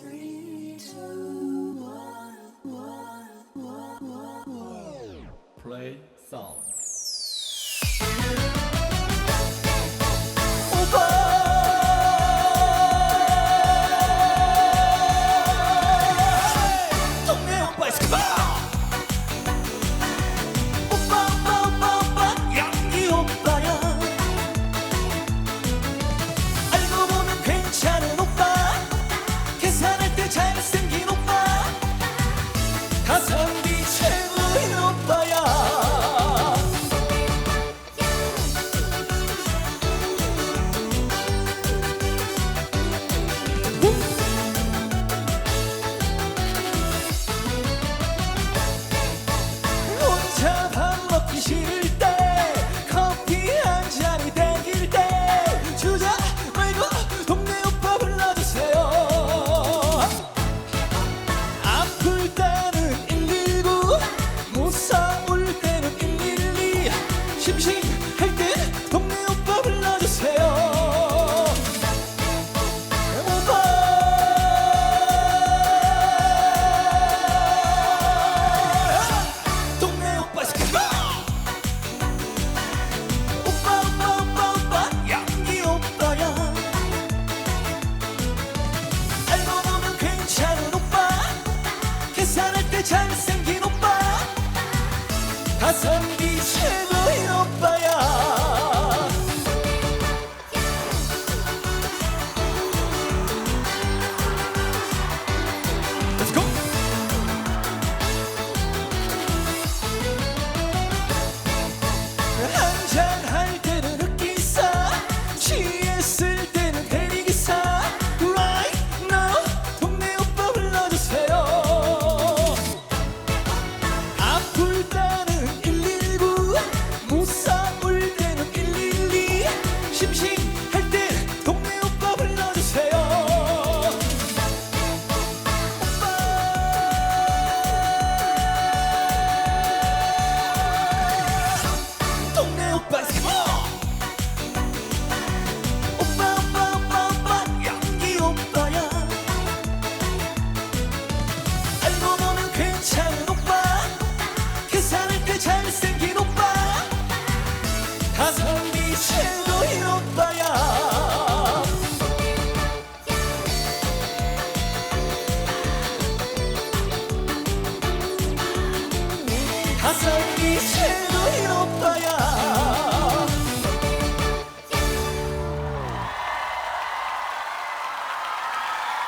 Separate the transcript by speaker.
Speaker 1: Three, two, one, one, one,
Speaker 2: Play
Speaker 3: sound. 하때 커피 한 잔이 땡길 때 주자 말고 동네 오빠 불러주세요 심심 가성비 최고요 오빠야 심심 朝に白いのっぱや